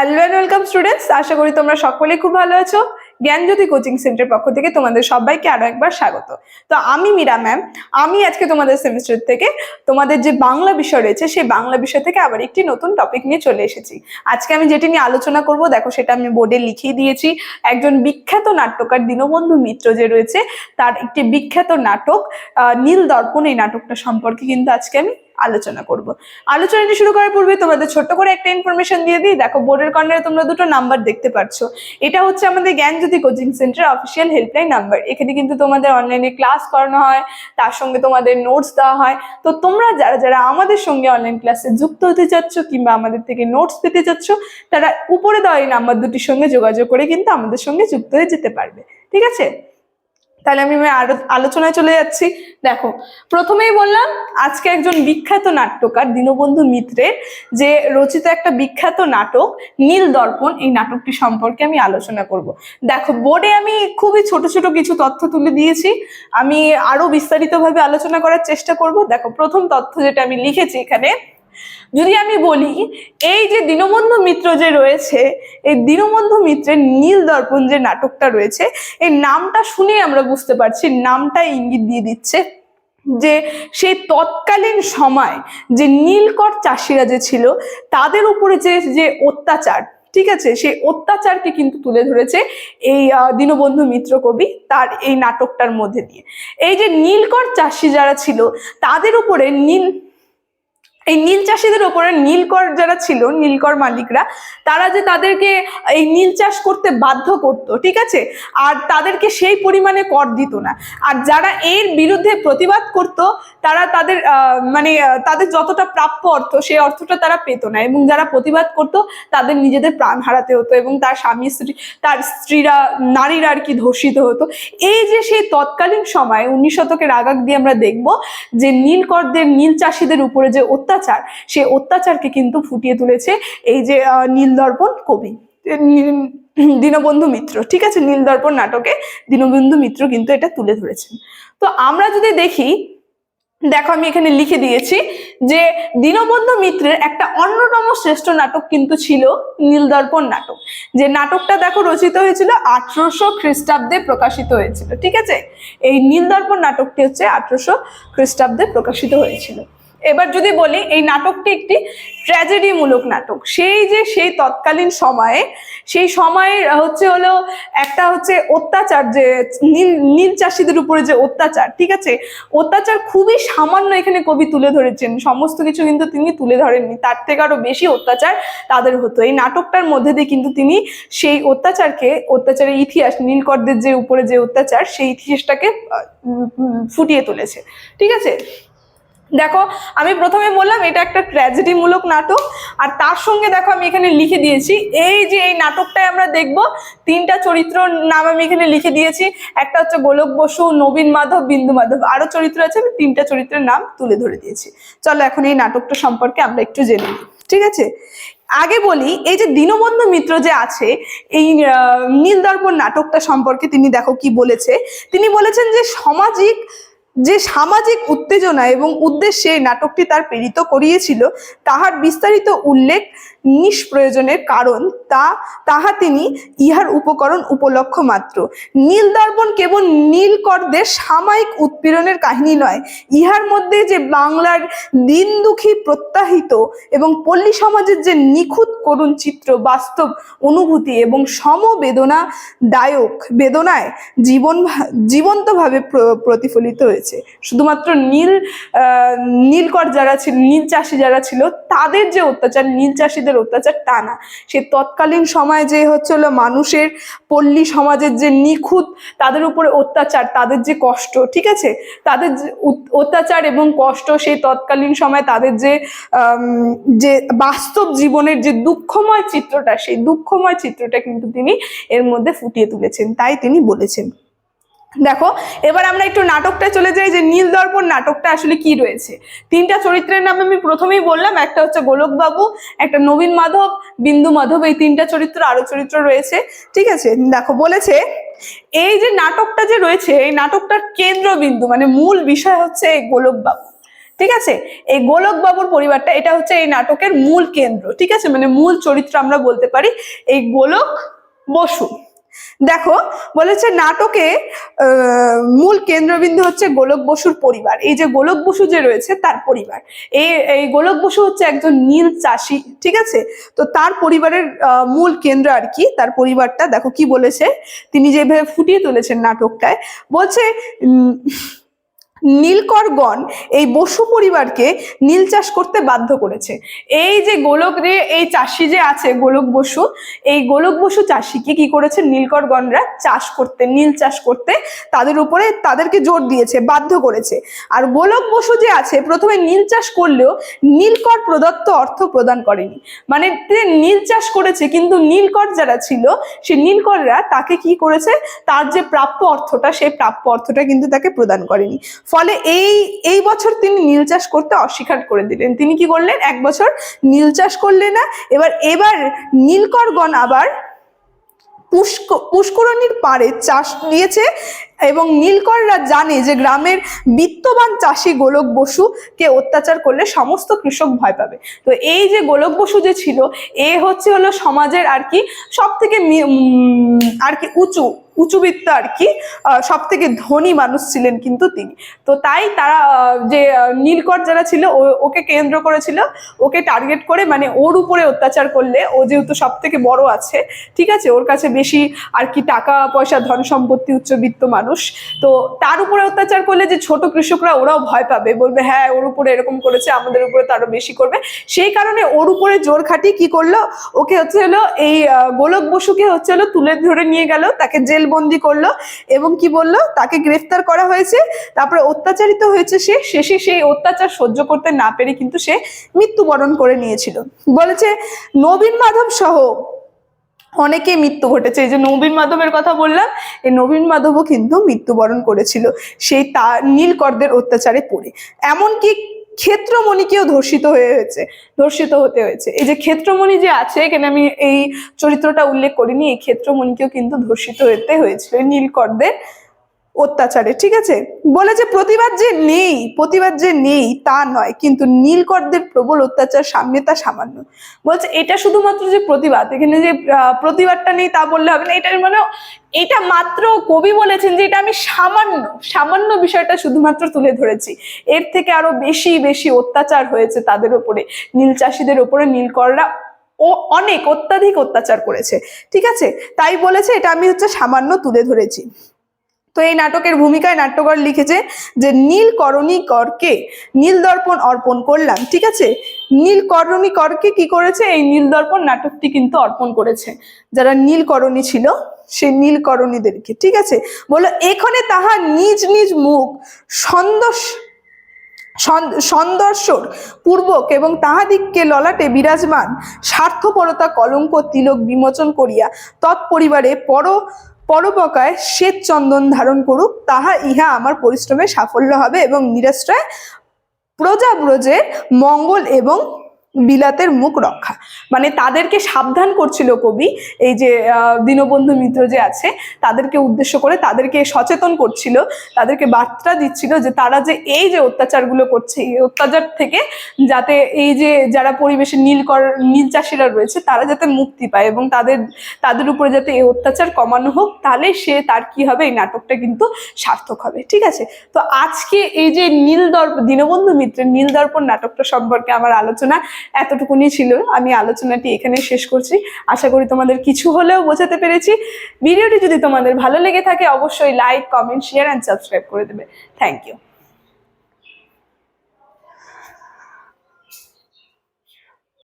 Hello and welcome students আশা করি তোমরা সকলেই খুব ভালো আছো। জ্ঞানজ্যোতি কোচিং সেন্টার পক্ষ থেকে তোমাদের সবাইকে আরও একবার স্বাগত। তো আমি মীরা ম্যাম আমি আজকে তোমাদের সেমিস্টার থেকে তোমাদের যে বাংলা বিষয় রয়েছে, সেই বাংলা বিষয় থেকে আবার একটি নতুন টপিক নিয়ে চলে এসেছি। আজকে আমি যেটি নিয়ে আলোচনা করব, দেখো সেটা আমি বোর্ডে লিখিয়ে দিয়েছি। একজন বিখ্যাত নাট্যকার দীনবন্ধু মিত্র যে রয়েছে, তার একটি বিখ্যাত নাটক নীল দর্পণ এই নাটকটা সম্পর্কে কিন্তু আজকে আমি আলোচনা করব। আলোচনাটি শুরু করার পূর্বে তোমাদের ছোট্ট করে একটা ইনফরমেশন দিয়ে দিই। দেখো বোর্ডের কর্নারে তোমরা দুটো নাম্বার দেখতে পাচ্ছ এটা হচ্ছে আমাদের জ্ঞান Gyanjyoti coaching centre official helpline number এখানে কিন্তু তোমাদের অনলাইনে ক্লাস করানো হয়, তার সঙ্গে তোমাদের নোটস দেওয়া হয়। তো তোমরা যারা যারা আমাদের সঙ্গে অনলাইন ক্লাসে যুক্ত হতে চাচ্ছ কিংবা আমাদের থেকে নোটস পেতে চাচ্ছ, তারা উপরে দেওয়া এই নাম্বার দুটির সঙ্গে যোগাযোগ করে কিন্তু আমাদের সঙ্গে যুক্ত হয়ে যেতে পারবে। ঠিক আছে? তাহলে আমি আরও আলোচনায় চলে যাচ্ছি। দেখো, প্রথমেই বললাম, আজকে একজন বিখ্যাত নাট্যকার দীনবন্ধু মিত্রের যে রচিত একটা বিখ্যাত নাটক, নীল দর্পণ, এই নাটকটি সম্পর্কে আমি আলোচনা করব। দেখো, বোর্ডে আমি খুবই ছোট ছোট কিছু তথ্য তুলে দিয়েছি। আমি আরও বিস্তারিতভাবে আলোচনা করার চেষ্টা করব। দেখো, প্রথম তথ্য যেটা আমি লিখেছি এখানে যদি আমি বলি, এই যে দীনবন্ধু মিত্র যে রয়েছে, এই দীনবন্ধু মিত্রের নীল দর্পণ যে নাটকটা রয়েছে, এই নামটা শুনে আমরা বুঝতে পারছি নামটা ইঙ্গিত দিয়ে দিচ্ছে যে সেই তৎকালীন সময় যে নীলকর চাষিরা যে ছিল, তাদের উপরে যে যে অত্যাচার, ঠিক আছে? সেই অত্যাচারকে কিন্তু তুলে ধরেছে এই দীনবন্ধু মিত্র কবি তার এই নাটকটার মধ্যে দিয়ে। এই যে নীলকর চাষি যারা ছিল, তাদের উপরে নীল এই নীল চাষিদের ওপরে নীলকর যারা ছিল নীলকর মালিকরা, তারা যে তাদেরকে এই নীল চাষ করতে বাধ্য করত, ঠিক আছে? আর তাদেরকে সেই পরিমাণে কর দিত না। আর যারা এর বিরুদ্ধে প্রতিবাদ করত, তারা তাদের মানে তাদের যতটা প্রাপ্য অর্থ, সেই অর্থটা তারা পেত না। এবং যারা প্রতিবাদ করত, তাদের নিজেদের প্রাণ হারাতে হতো এবং তার স্বামী, স্ত্রী, তার স্ত্রীরা, নারীরা আর কি ধর্ষিত হতো। এই যে সেই তৎকালীন সময়, উনিশ শতকের আগাগ দিয়ে আমরা দেখব যে নীলকরদের নীল চাষিদের উপরে যে সেই অত্যাচারকে কিন্তু ফুটিয়ে তুলেছে এই যে নীলদর্পণ কবি। দীনবন্ধু মিত্র, ঠিক আছে? নীলদর্পণ নাটকে দীনবন্ধু মিত্র কিন্তু এটা তুলে ধরেছেন। তো আমরা যদি দেখি, দেখো আমি এখানে লিখে দিয়েছি যে, দীনবন্ধু মিত্রের একটা অন্যতম শ্রেষ্ঠ নাটক কিন্তু ছিল নীলদর্পণ নাটক। যে নাটকটা দেখো রচিত হয়েছিল আঠারোশো খ্রিস্টাব্দে প্রকাশিত হয়েছিল, ঠিক আছে? এই নীলদর্পণ নাটকটি হচ্ছে আঠারোশো খ্রিস্টাব্দে প্রকাশিত হয়েছিল। এবার যদি বলি, এই নাটকটি একটি ট্র্যাজেডি মূলক নাটক। সেই যে, সেই তৎকালীন সময়ে, সেই সময়ের হচ্ছে হলো একটা হচ্ছে অত্যাচার যে, নীল নীল চাষিদের উপরে যে অত্যাচার, ঠিক আছে? অত্যাচার খুবই সামান্য এখানে কবি তুলে ধরেছেন। সমস্ত কিছু কিন্তু তিনি তুলে ধরেননি। তার থেকে আরও বেশি অত্যাচার তাদের হতো। এই নাটকটার মধ্যে দিয়ে কিন্তু তিনি সেই অত্যাচারকে, অত্যাচারের ইতিহাস, নীলকরদের যে উপরে যে অত্যাচার, সেই ইতিহাসটাকে ফুটিয়ে তুলেছে। ঠিক আছে? দেখো, আমি প্রথমে বললাম এটা একটা ট্র্যাজেডি মূলক নাটক, আর তার সঙ্গে দেখো আমি এখানে লিখে দিয়েছি, এই যে এই নাটকটায় আমরা দেখব তিনটা চরিত্র নাম আমি এখানে লিখে দিয়েছি, একটা হচ্ছে গোলক বসু, নবীন মাধব, বিন্দু মাধব, আরও চরিত্র আছে, আমি তিনটা চরিত্রের নাম তুলে ধরে দিয়েছি। চলো এখন এই নাটকটা সম্পর্কে আমরা একটু জেনে নিই, ঠিক আছে? আগে বলি, এই যে দীনবন্ধু মিত্র যে আছে, এই নীলদর্পণ নাটকটা সম্পর্কে তিনি দেখো কি বলেছে, তিনি বলেছেন যে সামাজিক যে সামাজিক উত্তেজনা এবং উদ্দেশ্যে নাটকটি তার প্রেরিত করিয়েছিল, তাহার বিস্তারিত উল্লেখ নিষ্প্রয়োজনের কারণ তা, তাহা তিনি ইহার উপকরণ উপলক্ষ মাত্র। নীল দর্পণ কেবল নীলকরদের সাময়িক উৎপীড়নের কাহিনী নয়, ইহার মধ্যে যে বাংলার দিন দুঃখী প্রত্যাহিত এবং পল্লী সমাজের যে নিখুঁত করুণ চিত্র, বাস্তব অনুভূতি এবং সমবেদনা দায়ক বেদনায় জীবন, জীবন্তভাবে প্র- প্রতিফলিত হয়েছে শুধুমাত্র নীল নীলকর যারা ছিল, নীল চাষি যারা ছিল, তাদের যে অত্যাচার, নীল চাষিদের অত্যাচার তা না। সে তৎকালীন সময়ে যে হচ্ছে মানুষের পল্লী সমাজের যে নিখুঁত, তাদের উপরে অত্যাচার, তাদের যে কষ্ট, ঠিক আছে? তাদের অত্যাচার এবং কষ্ট সেই তৎকালীন সময় তাদের যে যে বাস্তব জীবনের যে দুঃখময় চিত্রটা, সেই দুঃখময় চিত্রটা কিন্তু তিনি এর মধ্যে ফুটিয়ে তুলেছেন, তাই তিনি বলেছেন। দেখো, এবার আমরা একটু নাটকটা চলে যাই যে নীল দর্পণ নাটকটা আসলে কি রয়েছে। তিনটা চরিত্রের নাম আমি প্রথমেই বললাম, একটা হচ্ছে গোলক বাবু একটা নবীন মাধব, বিন্দু মাধব, এই তিনটা চরিত্র আরও চরিত্র রয়েছে। ঠিক আছে? দেখো, বলেছে, এই যে নাটকটা যে রয়েছে, এই নাটকটার কেন্দ্রবিন্দু মানে মূল বিষয় হচ্ছে এই গোলক বাবু ঠিক আছে? এই গোলক বাবুর পরিবারটা, এটা হচ্ছে এই নাটকের মূল কেন্দ্র। ঠিক আছে? মানে মূল চরিত্র আমরা বলতে পারি, এই গোলক বসু। দেখো, বলেছে নাটকে মূল কেন্দ্রবিন্দু হচ্ছে গোলক বসুর পরিবার। এই যে গোলক বসু যে রয়েছে, তার পরিবার। এই এই গোলক বসু হচ্ছে একজন নীল চাষি, ঠিক আছে? তো তার পরিবারের মূল কেন্দ্র আর কি, তার পরিবারটা। দেখো কি বলেছে, তিনি যেভাবে ফুটিয়ে তুলেছেন নাটকটায়। বলছে নীলকরগণ এই বসু পরিবারকে নীল চাষ করতে বাধ্য করেছে। এই যে গোলক রে, এই চাষি যে আছে গোলক বসু, এই গোলক বসু চাষিকে কি করেছে? নীলকরগণরা চাষ করতে, নীল চাষ করতে তাদের উপরে তাদেরকে জোর দিয়েছে, বাধ্য করেছে। আর গোলক বসু যে আছে, প্রথমে নীল চাষ করলেও নীলকর প্রদত্ত অর্থ প্রদান করেনি। মানে নীল চাষ করেছে, কিন্তু নীলকর যারা ছিল, সে নীলকররা তাকে কি করেছে? তার যে প্রাপ্য অর্থটা সেই প্রাপ্য অর্থটা কিন্তু তাকে প্রদান করেনি। ফলে এই এই বছর তিনি নীল চাষ করতে অস্বীকার করে দিলেন। তিনি কি করলেন? এক বছর নীল চাষ করলেন না। এবার এবার নীলকরগণ আবার পুষ্ক, পুষ্করণীর পাড়ে চাষ দিয়েছে এবং নীলকররা জানে যে গ্রামের বিত্তবান চাষি গোলক বসুকে অত্যাচার করলে সমস্ত কৃষক ভয় পাবে। তো এই যে গোলক বসু যে ছিল, এ হচ্ছে হলো সমাজের আর কি সব থেকে আর কি উঁচু উঁচুবিত্ত আর কি সব থেকে ধনী মানুষ ছিলেন কিন্তু তিনি। তো তাই তারা যে নীলকর যারা ছিল ওকে কেন্দ্র করেছিল। ওকে টার্গেট করে মানে ওর উপরে অত্যাচার করলে ও যেহেতু সব থেকে বড় আছে, ঠিক আছে, ওর কাছে বেশি আর কি টাকা, পয়সা, ধন সম্পত্তি, উচ্চবিত্ত মানুষ। তো তার উপরে অত্যাচার করলে যে ছোট কৃষকরা ওরাও ভয় পাবে, বলবে হ্যাঁ ওর উপরে এরকম করেছে, আমাদের উপরে তারও বেশি করবে। সেই কারণে ওর উপরে জোর খাটিয়ে কি করল? ওকে হচ্ছে হলো এই গোলক বসুকে হচ্ছে হলো তুলে ধরে নিয়ে গেল, তাকে জেলবন্দি করল এবং কি বলল? তাকে গ্রেফতার করা হয়েছে। তারপরে অত্যাচারিত হয়েছে সে। শেষে সেই অত্যাচার সহ্য করতে না পেরে কিন্তু সে মৃত্যুবরণ করে নিয়েছিল। বলেছে, নবীন মাধব সহ অনেকে মৃত্যু ঘটেছে। এই যে নবীন মাধবের কথা বললাম, এই নবীন মাধবও কিন্তু মৃত্যুবরণ করেছিল। সেই তা, নীলকরদের অত্যাচারে পড়ে। এমনকি ক্ষেত্রমণিকেও ধর্ষিত হয়ে হয়েছে, ধর্ষিত হতে হয়েছে। এই যে ক্ষেত্রমণি যে আছে, এখানে আমি এই চরিত্রটা উল্লেখ করিনি, এই ক্ষেত্রমণিকেও কিন্তু ধর্ষিত হতে হয়েছিল নীলকরদের। অত্যাচারে, ঠিক আছে? বলে যে প্রতিবাদ যে নেই, প্রতিবাদ যে নেই তা নয়, কিন্তু নীলকরদের প্রবল অত্যাচার সামনে তা সামান্য। বলছে, এটা শুধুমাত্র যে প্রতিবাদ, এখানে যে প্রতিবাদটা নেই তা বললে হবে না, এটা মানে এটা মাত্র কবি বলেছেন যে এটা আমি সামান্য সামান্য বিষয়টা শুধুমাত্র তুলে ধরেছি। এর থেকে আরও বেশি বেশি অত্যাচার হয়েছে তাদের উপরে নীল চাষিদের উপরে নীলকররা ও অনেক অত্যাধিক অত্যাচার করেছে, ঠিক আছে? তাই বলেছে, এটা আমি হচ্ছে সামান্য তুলে ধরেছি। তো এই নাটকের ভূমিকায় নাট্যকর লিখেছে যে নীল করণী করকে নীল দর্পণ অর্পণ করলাম। ঠিক আছে? নীল করণী করকে কি করেছে? এই নীল দর্পণ নাটকটি কিন্তু অর্পণ করেছে। যারা নীলকরণী ছিল সেই নীলকরণীদেরকে, ঠিক আছে? বলো এখানে তাহার নিজ নিজ মুখ সন্দোষ সন- সন্দর্শর পূর্বক এবং তাহাদিগকে ললাটে বিরাজমান স্বার্থপরতা কলঙ্ক তিলক বিমোচন করিয়া তৎপরিবারে পর পরপকায় শ্বেত চন্দন ধারণ করুক, তাহা ইহা আমার পরিশ্রমে সাফল্য হবে এবং নিরাশ্রয় প্রজাব্রজের মঙ্গল এবং বিলাতের মুখ রক্ষা। মানে তাদেরকে সাবধান করছিল কবি, এই যে দীনবন্ধু মিত্র যে আছে, তাদেরকে উদ্দেশ্য করে তাদেরকে সচেতন করছিল, তাদেরকে বার্তা দিচ্ছিল যে তারা যে এই যে অত্যাচারগুলো করছে, এই অত্যাচার থেকে যাতে এই যে যারা পরিবেশে নীল কর, নীল চাষিরা রয়েছে, তারা যাতে মুক্তি পায় এবং তাদের তাদের উপরে যাতে এই অত্যাচার কমানো হোক, তাহলে সে তার কি হবে, এই নাটকটা কিন্তু সার্থক হবে, ঠিক আছে? তো আজকে এই যে নীল দর্প, দীনবন্ধু মিত্রের নীল দর্পণ নাটকটা সম্পর্কে আমার আলোচনা এতটুকুনি ছিল, আমি আলোচনাটি এখানে শেষ করছি। আশা করি তোমাদের কিছু হলেও বোঝাতে পেরেছি। ভিডিওটি যদি তোমাদের ভালো লেগে থাকে, অবশ্যই like comment share and subscribe করে দেবে। Thank you